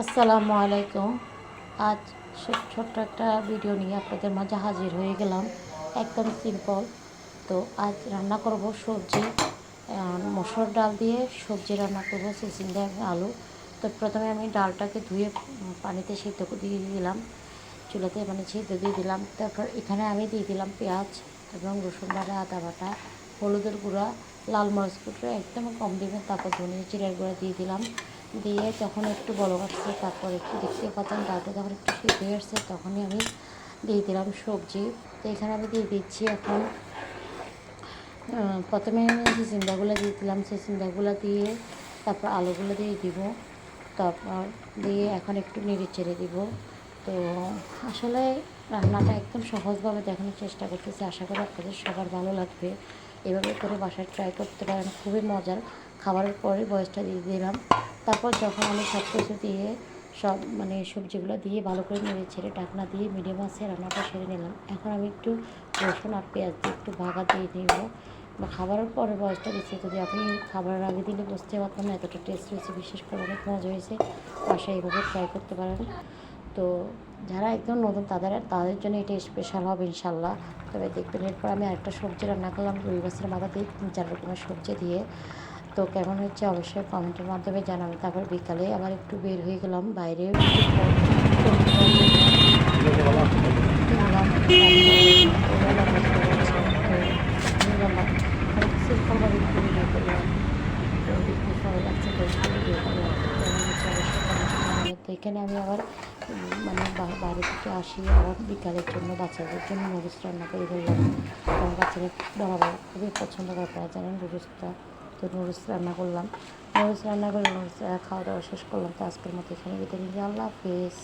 আসসালামু আলাইকুম। আজ ছোট্ট একটা ভিডিও নিয়ে আপনাদের মাঝে হাজির হয়ে গেলাম। একদম সিম্পল তো আজ রান্না করব সবজি মসুর ডাল দিয়ে সবজি রান্না করব সিসিন্দা আলু। তো প্রথমে আমি ডালটাকে ধুয়ে পানিতে সিদ্ধ দিয়ে দিলাম। চুলাতে মানে সিদ্ধ দিয়ে দিলাম। তারপর এখানে আমি দিয়ে দিলাম পেঁয়াজ এবং রসুন বাটা, আদা বাটা, হলুদের গুঁড়া, লাল মরিচ গুঁড়ো একদম কম দিবেন তারপর ধনিয়া, জিরার গুঁড়া দিয়ে দিলাম। দিয়ে যখন একটু বড় আসছে তারপর একটু দেখতে পাচ্ছেন ডালটা যখন একটু হয়ে আসছে, তখনই আমি দিয়ে দিলাম সবজি। তো এখানে আমি দিয়ে দিচ্ছি এখন প্রথমে আমি যে চিন্তাগুলো দিয়ে দিলাম, সেই চিন্তাগুলো দিয়ে তারপর আলুগুলো দিয়ে দিব। তারপর দিয়ে এখন একটু নেড়ে চেড়ে দিব। তো আসলে রান্নাটা একদম সহজভাবে দেখানোর চেষ্টা করতেছি। আশা করি আপনাদের সবার ভালো লাগবে। এভাবে করে বাসায় ট্রাই করতে পারেন, খুবই মজার। খাবারের পরে বয়সটা দিয়ে দিলাম। তারপর যখন আমি সব কিছু দিয়ে, সব মানে সবজিগুলো দিয়ে ভালো করে নেড়ে ছেড়ে ঢাকনা দিয়ে মিডিয়াম আছে রান্নাটা সেরে নিলাম। এখন আমি একটু রসুন আর পেঁয়াজ দিয়ে একটু ভাগা দিয়ে দিব বা খাবারের পরে বয়সটা দিচ্ছি যদি আপনি খাবারের আগে দিলে বুঝতে পারতাম না, এতটা টেস্ট হয়েছে বিশেষ করে অনেক মজা হয়েছে। বাসায় এইভাবে ট্রাই করতে পারেন। তো যারা একদম নতুন, তাদের তাদের জন্য এটা স্পেশাল হবে ইনশাল্লাহ তবে দেখবেন এরপর আমি আরেকটা সবজি রান্না করলাম, রুই মাছের মাথা দিয়ে তিন চার রকমের সবজি দিয়ে। তো কেমন হচ্ছে অবশ্যই কমেন্টের মাধ্যমে জানাবেন। তারপর বিকালে আবার একটু বের হয়ে গেলাম, বাইরে এখানে আমি আবার মানে বাইরে থেকে আসি, আবার বিকালের জন্য, বাচ্চাদের জন্য নুডলস রান্না করে কারণ বাচ্চারা খুবই পছন্দ করে তারা জানেন নুডলসটা। তো নুডলস রান্না করলাম। নুডলস রান্না করে নুডলস খাওয়া দাওয়া শেষ করলাম। তো আজকের মতো এখানে বিদায় নিচ্ছি। আল্লাহ হাফিজ।